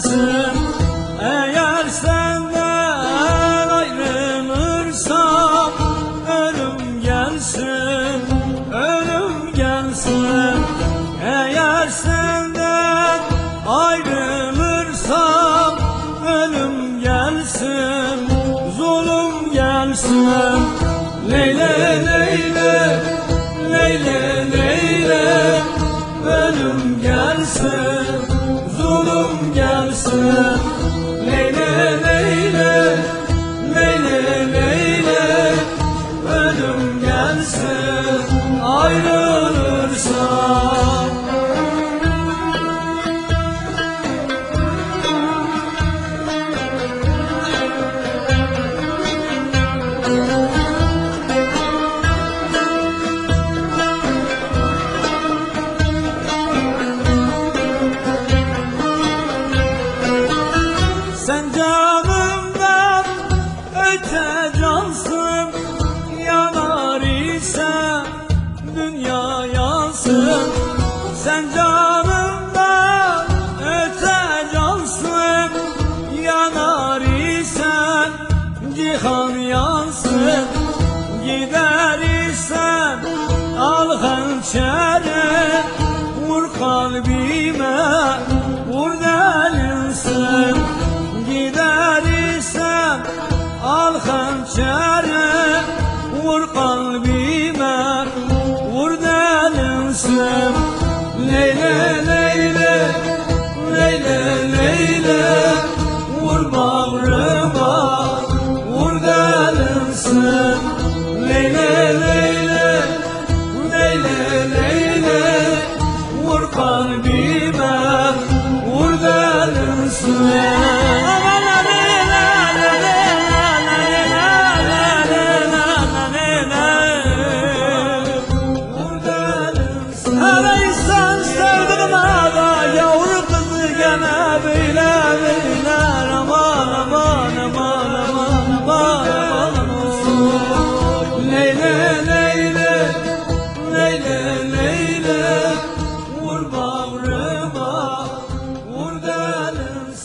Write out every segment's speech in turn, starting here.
sensin Eğer senden ayrılırsam Ölüm gelsin, ölüm gelsin. Eğer senden ayrılırsam Ölüm gelsin, zulüm gelsin. Leyla Leyla, Leyla Leyla Ölüm gelsin. 그 mahşere Vur kalbime.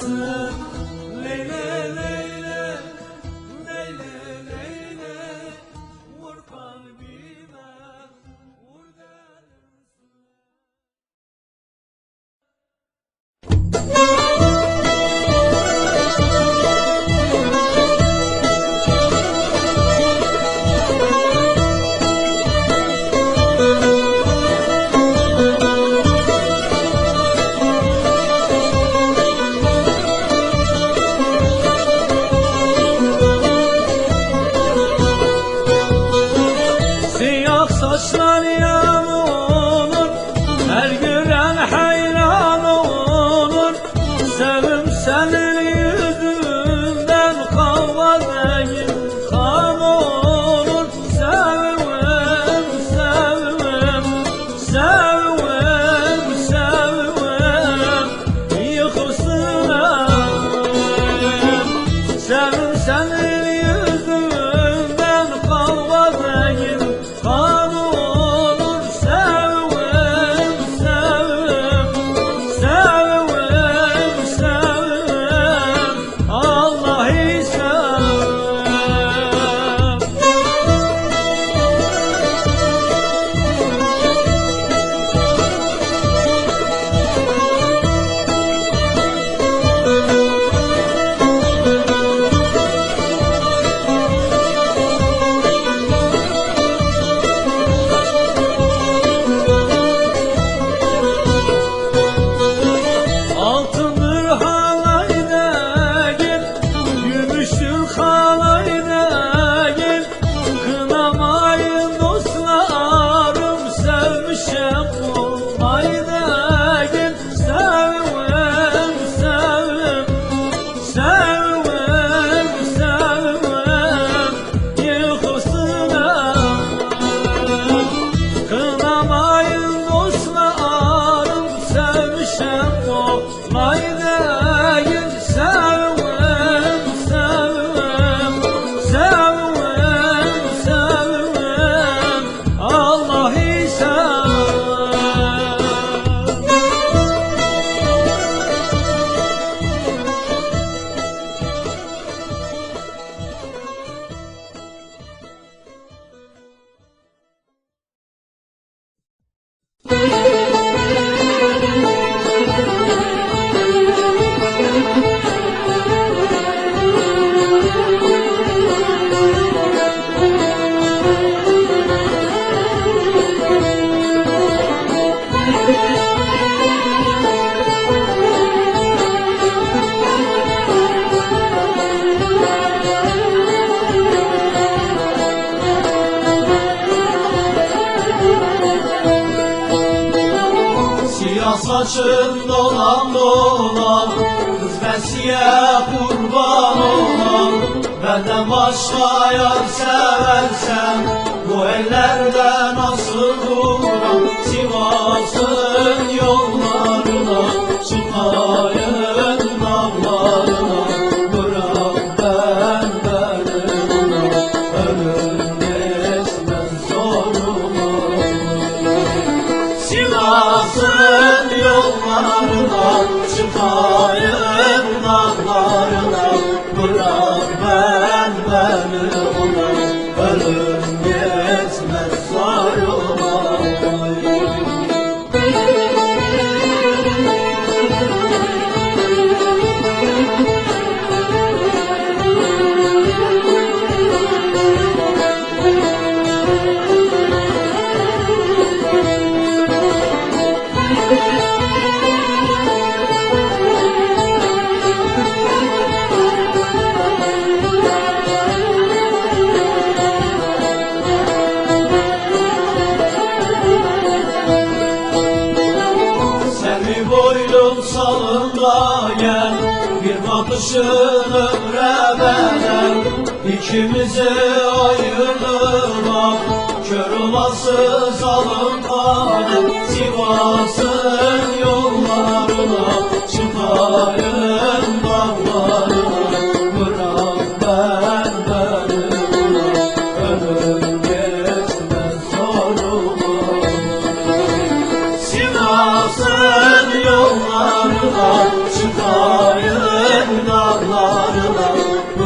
s saçlar ya. Nayde saçın dolan dolan Kız besiye kurban olan Benden başka yar seversen Bu ellerde nasıl duram Sivas'ın yollarına Çıkayım Dağlarına Bırak ben beni. ona Bakışın ömre bedel İkimizi ayırdı bak Kör olası zalim kader Sivas'ın yollarına dağlarına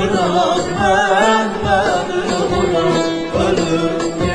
Ölmez ben, ben ölürüm, ölürüm